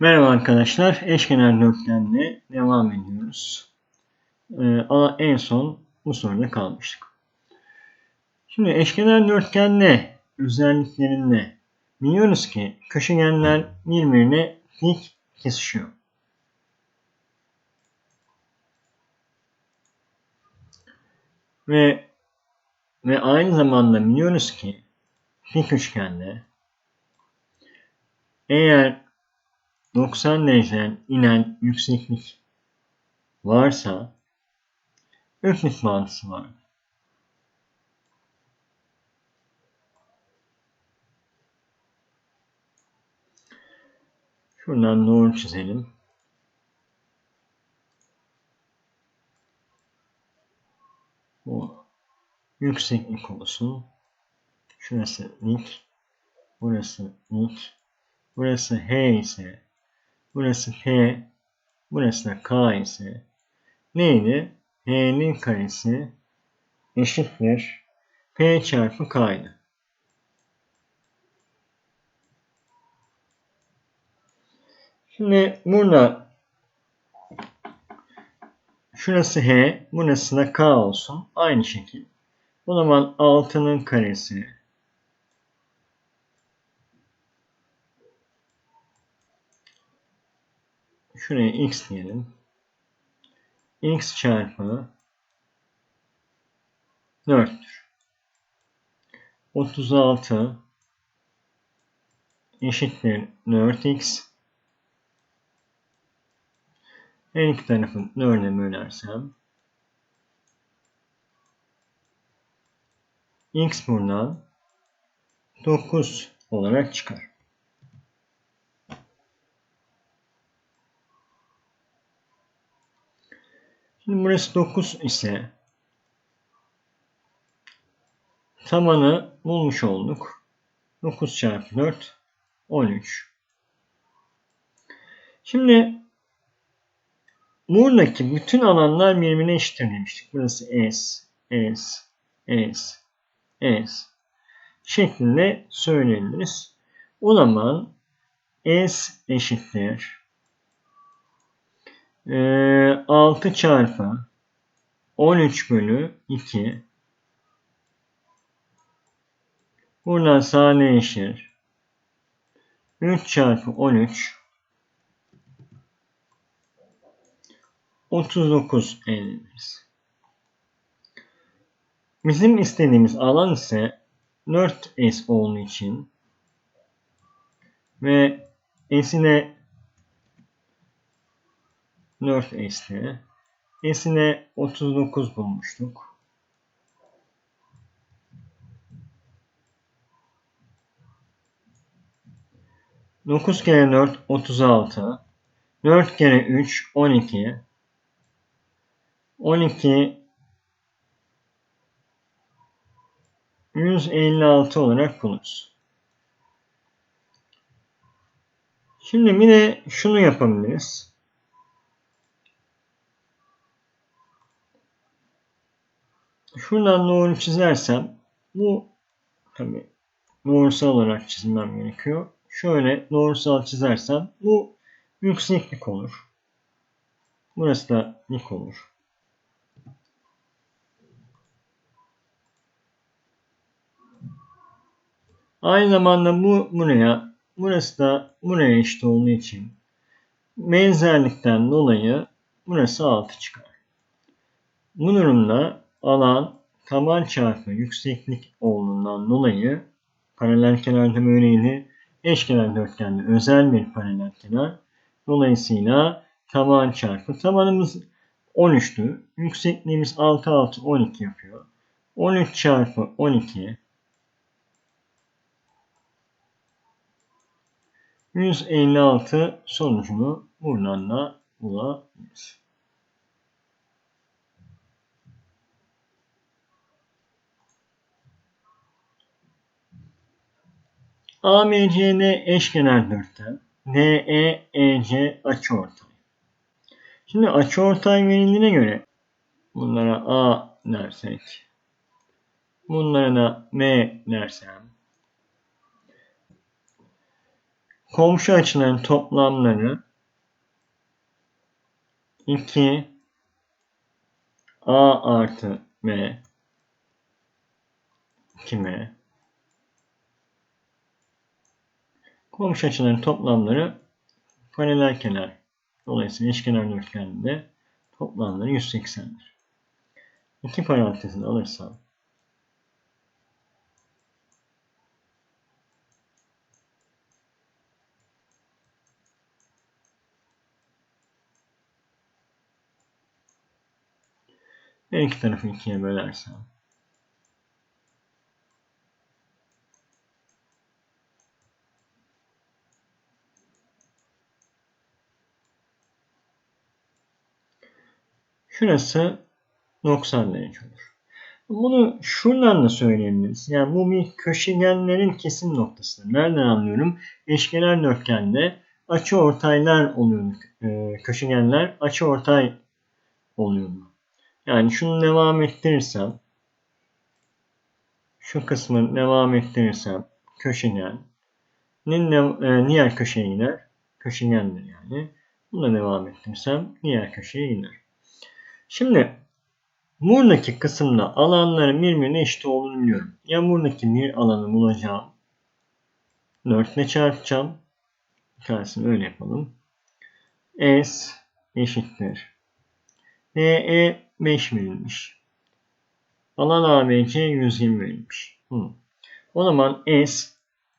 Merhaba arkadaşlar. Eşkenar dörtgenle devam ediyoruz. Ee, ama en son bu soruda kalmıştık. Şimdi eşkenar dörtgenle özelliklerinde biliyoruz ki köşegenler birbirine dik kesişiyor. Ve ve aynı zamanda biliyoruz ki dik üçgende eğer 90 dereceden inen yükseklik varsa öklit bağıntısı var. Şuradan doğru çizelim. Bu yükseklik olsun. Şurası dik. Burası dik. Burası H ise Burası H. Burası da K ise neydi? H'nin karesi eşittir. P çarpı K'ydı. Şimdi burada şurası H, burası da K olsun. Aynı şekil. O zaman 6'nın karesi Şuraya x diyelim. x çarpı 4'tür. 36 eşittir 4x. Her iki tarafı 4'e bölersem x buradan 9 olarak çıkar. Burası 9 ise tabanı bulmuş olduk. 9 çarpı 4 13. Şimdi buradaki bütün alanlar birbirine eşittir demiştik. Burası S, S, S, S şeklinde söyleyebiliriz. O zaman S eşittir 6 ee, çarpı 13 bölü 2 Buradan sadeleşir. 3 çarpı 13 39 elde Bizim istediğimiz alan ise 4S olduğu için ve S'ine 4 S'te. S'ine 39 bulmuştuk. Dokuz kere dört otuz altı. Dört kere üç on iki. On iki yüz elli altı olarak buluruz. Şimdi bir de şunu yapabiliriz. Şuradan doğru çizersem bu tabi doğrusal olarak çizmem gerekiyor. Şöyle doğrusal çizersem bu yükseklik olur. Burası da dik olur. Aynı zamanda bu buraya, burası da buraya eşit olduğu için benzerlikten dolayı burası 6 çıkar. Bu durumda alan taban çarpı yükseklik olduğundan dolayı paralel kenarda böyleydi. Eşkenar dörtgende özel bir paralel kenar. Dolayısıyla taban çarpı tabanımız 13'tü. Yüksekliğimiz 6 6 12 yapıyor. 13 çarpı 12 156 sonucunu buradan da bulabiliriz. ABCD eşkenar dörtgen. DE, EC açıortay. Şimdi açıortay verildiğine göre bunlara A dersek bunlara da M dersem komşu açıların toplamları 2 A artı M 2M komşu açıların toplamları paralel kenar dolayısıyla eşkenar dörtgende toplamları 180'dir. İki parantezini alırsam Her iki tarafı ikiye bölersem Şurası 90 derece olur. Bunu şuradan da söyleyebiliriz. Yani bu köşegenlerin kesim noktasıdır. Nereden anlıyorum? Eşkenar dörtgende açı ortaylar oluyor. Ee, köşegenler açı ortay oluyor. Yani şunu devam ettirirsem şu kısmı devam ettirirsem köşegenin e, diğer köşeye iner. Köşegendir yani. Bunu da devam ettirirsem diğer köşeye iner. Şimdi buradaki kısımda alanların birbirine eşit olduğunu biliyorum. Ya buradaki bir alanı bulacağım. 4 ile çarpacağım. Bir öyle yapalım. S eşittir. DE 5 verilmiş. Alan ABC 120 verilmiş. Hı. O zaman S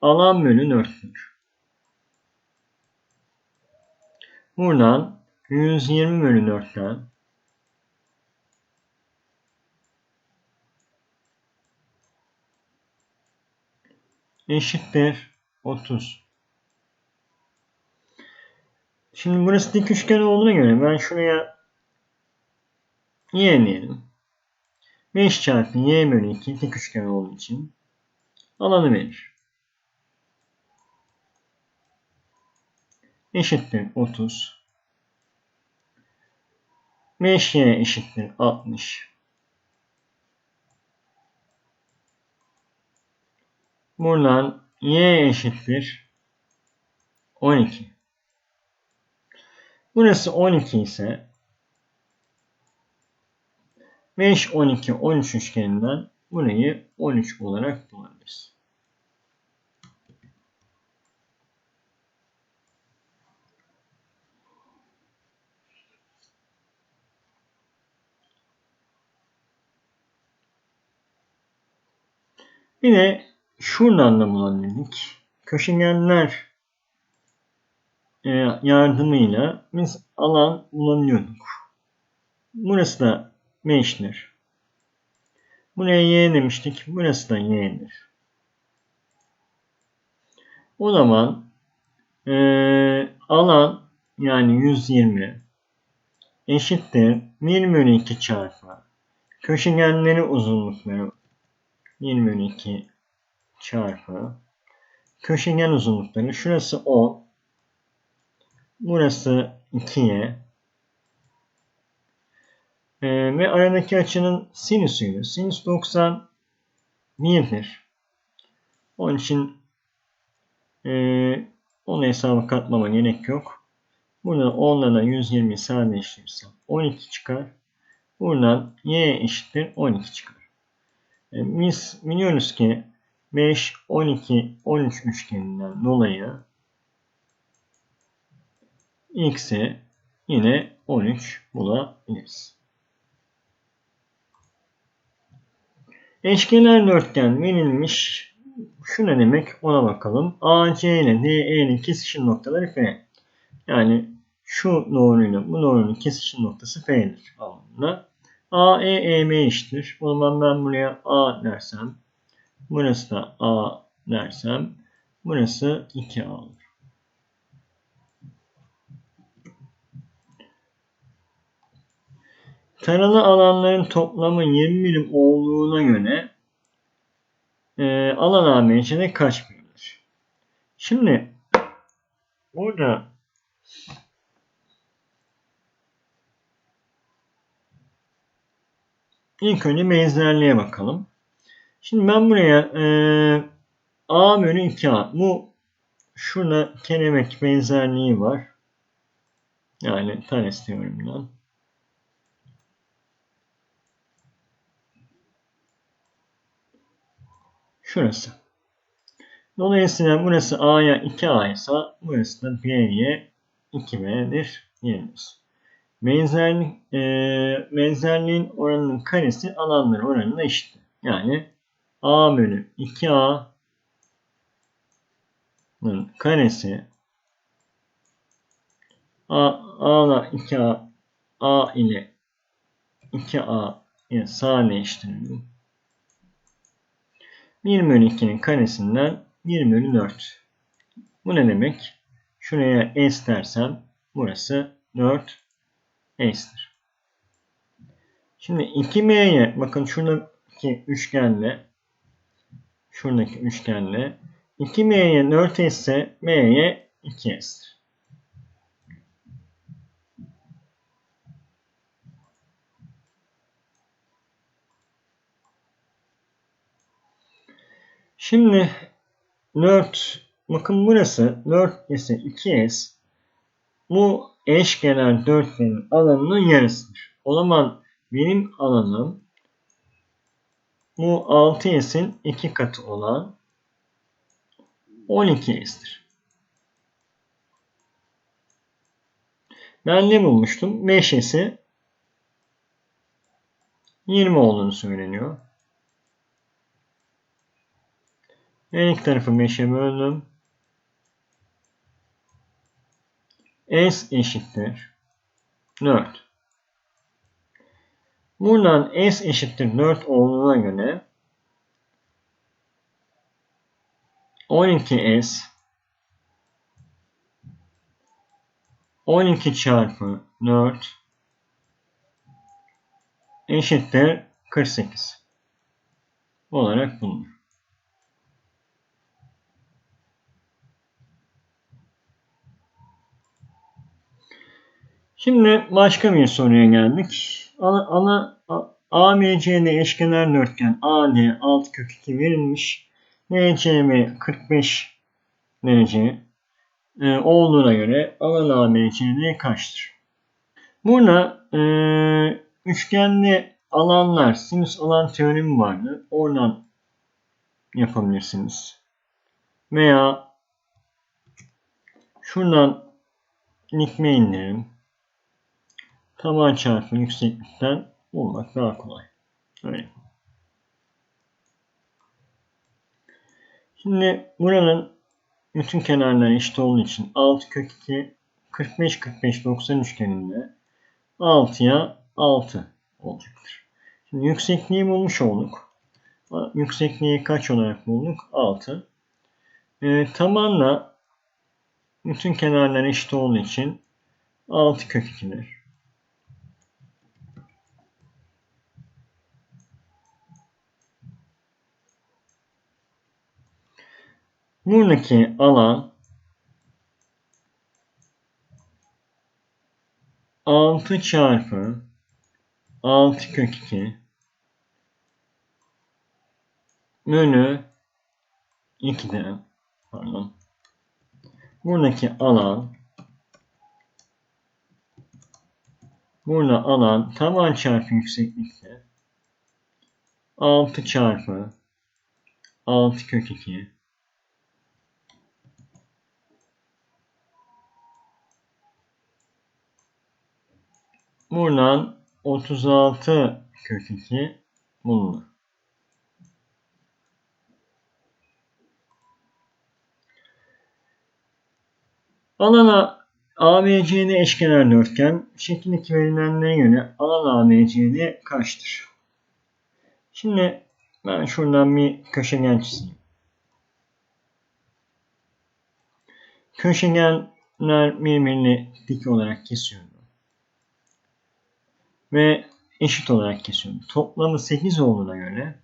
alan bölü 4'tür. Buradan 120 bölü 4'ten eşittir 30. Şimdi burası dik üçgen olduğuna göre ben şuraya y diyelim. 5 çarpı y bölü 2 dik üçgen olduğu için alanı verir. Eşittir 30. 5y eşittir 60. Buradan y eşittir 12. Burası 12 ise 5, 12, 13 üçgeninden burayı 13 olarak bulabiliriz. Bir de şuradan da bulabilirdik. Köşegenler e, yardımıyla biz alan bulabiliyorduk. Burası da 5'tir. Buraya y demiştik. Burası da y'dir. O zaman e, alan yani 120 eşittir 1 bölü 2 çarpı köşegenleri uzunlukları 1 bölü 2 çarpı köşegen uzunlukları şurası 10 burası 2'ye e, ve aradaki açının sinüsüydü. Sinüs 90 1'dir. Onun için e, onu hesaba katmama gerek yok. Burada 10'la da 120 sadeleştirirsem 12 çıkar. Buradan y eşittir 12 çıkar. E, biz biliyoruz ki 5, 12, 13 üçgeninden dolayı x'i yine 13 bulabiliriz. Eşkenar dörtgen verilmiş. Şu ne demek ona bakalım. AC ile DE'nin kesişim noktaları F. Yani şu doğruyla bu doğrunun kesişim noktası F'dir anlamında. AE EM eşittir. O zaman ben buraya A dersem burası da A dersem burası 2A olur. Taralı alanların toplamı 20 birim olduğuna göre e, alan ABC'de kaç birimdir? Şimdi burada ilk önce benzerliğe bakalım. Şimdi ben buraya e, A bölü 2A bu şurada kelebek benzerliği var. Yani Thales teoreminden. Şurası. Dolayısıyla burası A'ya 2A ise burası da B'ye 2B'dir diyebiliriz. Benzerlik, e, benzerliğin oranının karesi alanların oranına eşit. Yani A bölü 2A'nın karesi A, A ile 2A A ile 2A ile sadeleştirelim. 1 bölü 2'nin karesinden 1 bölü 4. Bu ne demek? Şuraya S dersem burası 4 S'tir. Şimdi 2M'ye bakın şuradaki üçgenle şuradaki üçgenle 2M'ye 4S ise M'ye 2S'tir. Şimdi 4 bakın burası 4 ise 2S bu eşkenar dörtgenin alanının yarısıdır. O zaman benim alanım bu 6s'in 2 katı olan 12s'tir. Ben ne bulmuştum? 5s'i 20 olduğunu söyleniyor. Her iki tarafı 5'e böldüm. S eşittir 4. Buradan S eşittir 4 olduğuna göre 12S 12 çarpı 4 eşittir 48 olarak bulunur. Şimdi başka bir soruya geldik. Ana, ana ABCD eşkenar dörtgen AD alt kök 2 verilmiş. BCB 45 derece e, olduğuna göre alan ABCD kaçtır? Burada e, üçgenli alanlar sinüs alan teoremi vardı. Oradan yapabilirsiniz. Veya şuradan likme indirelim taban çarpı yükseklikten bulmak daha kolay. Öyle. Şimdi buranın bütün kenarları eşit olduğu için 6 kök 2 45 45 90 üçgeninde 6'ya 6 olacaktır. Şimdi yüksekliği bulmuş olduk. Yüksekliği kaç olarak bulduk? 6. E, tabanla bütün kenarlar eşit olduğu için 6 kök 2'dir. Buradaki alan 6 çarpı 6 kök 2 bölü 2'den pardon. Buradaki alan burada alan taban çarpı yükseklikte 6 çarpı 6 kök 2 Buradan 36 kök 2 bulunur. Alana ABCD eşkenar dörtgen şekildeki verilenlere göre alan ABCD kaçtır? Şimdi ben şuradan bir köşegen çizeyim. Köşegenler birbirini dik olarak kesiyor ve eşit olarak kesiyorum. Toplamı 8 olduğuna göre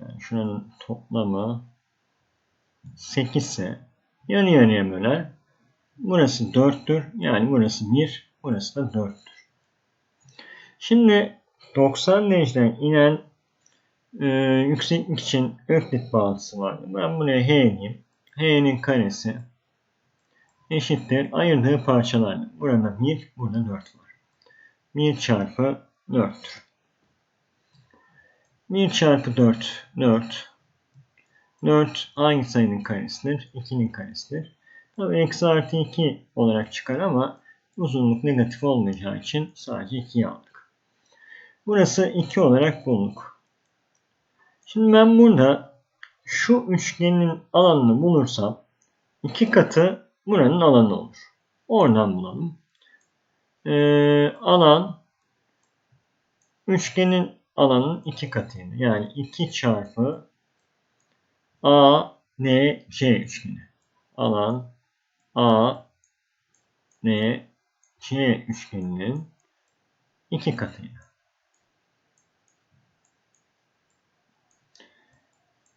yani şuranın toplamı 8 ise yarı yarıya böler. Burası 4'tür. Yani burası 1, burası da 4'tür. Şimdi 90 dereceden inen e, yükseklik için öklit bağıntısı vardı. Ben buraya h diyeyim. h'nin karesi eşittir ayırdığı parçalar. Burada 1, burada 4 var. 1 çarpı 4'tür. 1 çarpı 4, 4. 4 hangi sayının karesidir? 2'nin karesidir. Tabi eksi artı 2 olarak çıkar ama uzunluk negatif olmayacağı için sadece 2'yi aldık. Burası 2 olarak bulduk. Şimdi ben burada şu üçgenin alanını bulursam 2 katı buranın alanı olur. Oradan bulalım. Ee, alan üçgenin alanın 2 katıydı. Yani 2 çarpı A, N, C üçgeni. Alan A, N, C üçgeninin iki katıydı.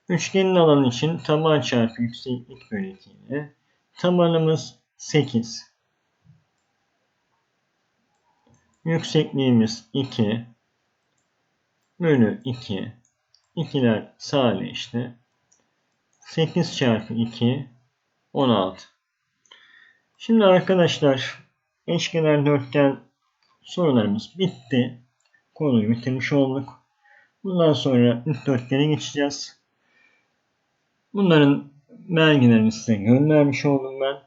Üçgenin alanı için taban çarpı yükseklik bölü 2 ile tabanımız 8. Yüksekliğimiz 2 bölü 2. İkiler sadeleşti. 8 çarpı 2 16. Şimdi arkadaşlar eşkenar dörtgen sorularımız bitti. Konuyu bitirmiş olduk. Bundan sonra dörtgene geçeceğiz. Bunların belgelerini size göndermiş oldum ben.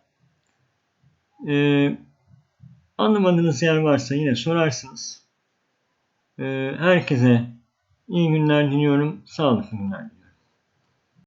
Ee, anlamadığınız yer varsa yine sorarsınız. Ee, herkese iyi günler diliyorum. Sağlıklı günler.